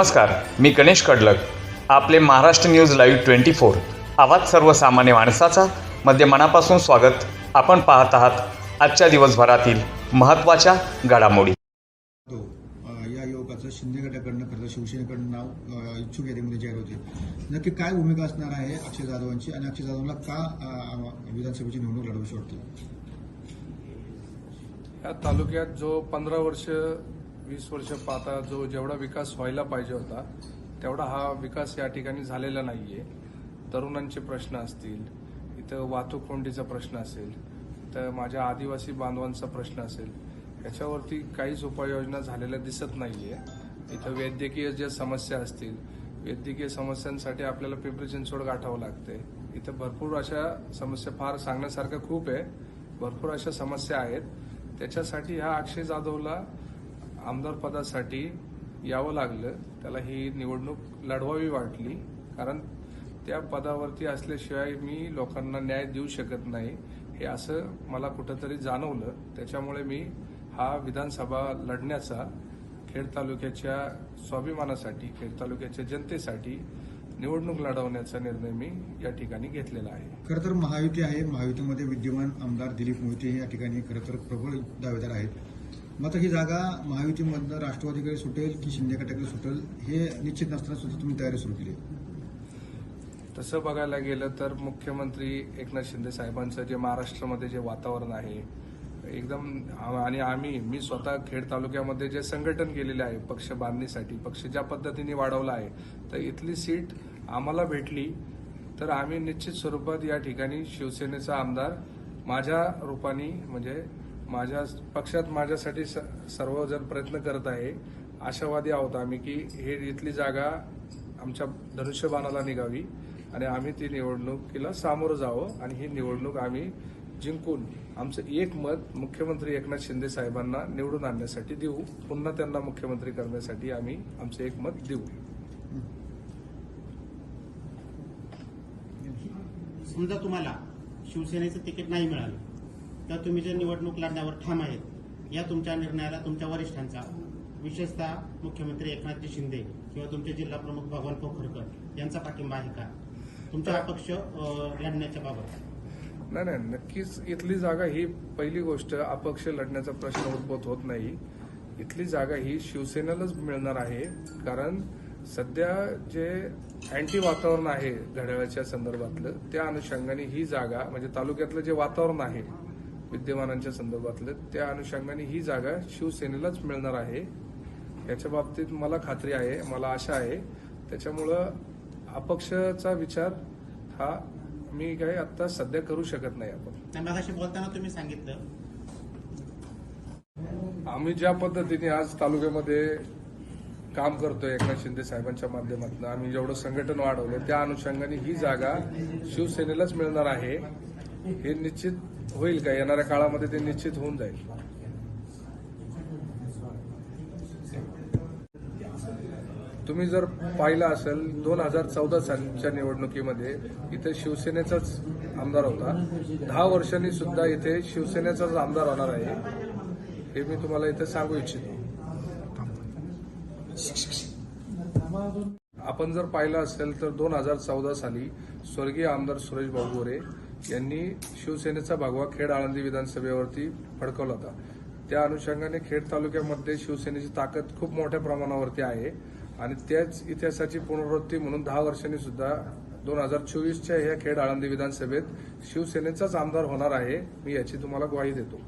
नमस्कार मी गणेश कडलक. आपले Maharashtra news live twenty four. आवाज सर्वसामान्य माणसाचा मध्ये मनापासून स्वागत. आपण पाहत आहात आजच्या दिवसभरातील महत्त्वाच्या घडामोडी. या युवकाचं शिंदे गटाकडनं खरं शिवसेनेकडनं नाव इच्छुक यादीमध्ये जाहीर होते. नक्की काय भूमिका असणार आहे अक्षय जाधवांची आणि अक्षय जाधवला का विधानसभेची निवडणूक लढवूशी वाटते या तालुक्यात जो पंधरा वर्ष वीस वर्ष पाहता जो जेवढा विकास व्हायला पाहिजे होता तेवढा हा विकास या ठिकाणी झालेला नाहीये. तरुणांचे प्रश्न असतील इथं वाहतूक कोंडीचा प्रश्न असेल तर माझ्या आदिवासी बांधवांचा प्रश्न असेल याच्यावरती काहीच उपाययोजना झालेल्या दिसत नाहीये. इथं वैद्यकीय ज्या समस्या असतील वैद्यकीय समस्यांसाठी आपल्याला पिंपरी चिंचवड गाठावं लागते इथं भरपूर अशा समस्या फार सांगण्यासारख्या खूप आहे. भरपूर अशा समस्या आहेत. त्याच्यासाठी हा अक्षय जाधवला आमदारपदासाठी यावं लागलं त्याला ही निवडणूक लढवावी वाटली. कारण त्या पदावरती असल्याशिवाय मी लोकांना न्याय देऊ शकत नाही हे असं मला कुठंतरी जाणवलं. त्याच्यामुळे मी हा विधानसभा लढण्याचा खेड तालुक्याच्या स्वाभिमानासाठी खेड तालुक्याच्या जनतेसाठी निवडणूक लढवण्याचा निर्णय मी या ठिकाणी घेतलेला आहे. खरं तर महायुती आहे. महायुतीमध्ये विद्यमान आमदार दिलीप मोहिते हे या ठिकाणी खरं तर प्रबळ दावेदार आहेत. मग आता ही जागा महायुतीमधनं राष्ट्रवादीकडे सुटेल की शिंदे गटाकडे सुटेल हे निश्चित नसताना सुद्धा तुम्ही तयारी सुरू केली तसं बघायला गेलं तर मुख्यमंत्री एकनाथ शिंदे साहेबांचं जे महाराष्ट्रामध्ये जे वातावरण आहे एकदम आणि आम्ही मी स्वतः खेड तालुक्यामध्ये जे संघटन केलेले आहे पक्ष बांधणीसाठी पक्ष ज्या पद्धतीने वाढवला आहे तर इथली सीट आम्हाला भेटली. तर आम्ही निश्चित स्वरूपात या ठिकाणी शिवसेनेचा आमदार माझ्या रूपाने म्हणजे माझ्या पक्षात माझ्यासाठी स- सर्वजण प्रयत्न करत आहे. आशावादी आहोत आम्ही की हे इथली जागा आमच्या धनुष्यबाणाला निघावी आणि आम्ही ती निवडणुकीला सामोरं जावं आणि ही निवडणूक आम्ही जिंकून आमचं एक मत मुख्यमंत्री एकनाथ शिंदे साहेबांना निवडून आणण्यासाठी देऊ. पुन्हा त्यांना मुख्यमंत्री करण्यासाठी आम्ही आमचं एक मत देऊ. समजा तुम्हाला शिवसेनेचं तिकीट नाही मिळालं. तर तुम्ही जे निवडणूक लढण्यावर ठाम आहेत या तुमच्या निर्णयाला तुमच्या वरिष्ठांचा विशेषतः मुख्यमंत्री एकनाथजी शिंदे किंवा तुमचे जिल्हा प्रमुख भगवान पोखरकर यांचा पाठिंबा आहे का? तुमचा अपक्ष लढण्याच्या बाबत. नाही नाही नक्कीच इथली जागा ही पहिली गोष्ट अपक्ष लढण्याचा प्रश्न उद्भवत होत नाही. इथली जागा ही शिवसेनेलाच मिळणार आहे कारण सध्या जे अँटी वातावरण आहे घड्याळाच्या संदर्भातलं त्या अनुषंगाने ही जागा म्हणजे तालुक्यातलं जे वातावरण आहे विद्यमानांच्या संदर्भातलं त्या अनुषंगाने ही जागा शिवसेनेलाच मिळणार आहे. याच्या बाबतीत मला खात्री आहे मला आशा आहे. त्याच्यामुळं अपक्षचा विचार हा मी काही आता सध्या करू शकत नाही आपण. बोलताना तुम्ही सांगितलं. आम्ही ज्या पद्धतीने आज तालुक्यामध्ये काम करतोय एकनाथ शिंदे साहेबांच्या माध्यमातून आम्ही जेवढं संघटन वाढवलं त्या अनुषंगाने ही जागा शिवसेनेलाच मिळणार आहे. हे निश्चित होईल का? येणाऱ्या काळामध्ये ते निश्चित होऊन जाईल. तुम्ही जर पाहिलं असेल दोन हजार चौदा सालच्या निवडणुकीमध्ये इथे शिवसेनेचाच आमदार होता. दहा वर्षांनी सुद्धा इथे शिवसेनेचाच आमदार होणार आहे हे मी तुम्हाला इथे सांगू इच्छितो. आपण जर पाहिलं असेल तर दोन हजार चौदा साली स्वर्गीय आमदार सुरेश भाऊ गोरे यांनी शिवसेनेचा भागवा खेड आळंदी विधानसभेवरती फडकवला होता. त्या अनुषंगाने खेड तालुक्यामध्ये शिवसेनेची ताकद खूप मोठ्या प्रमाणावरती आहे आणि त्याच इतिहासाची पुनरावृत्ती म्हणून दहा वर्षांनी सुद्धा दोन हजार चोवीसच्या ह्या खेड आळंदी विधानसभेत शिवसेनेचाच आमदार होणार आहे मी याची तुम्हाला ग्वाही देतो.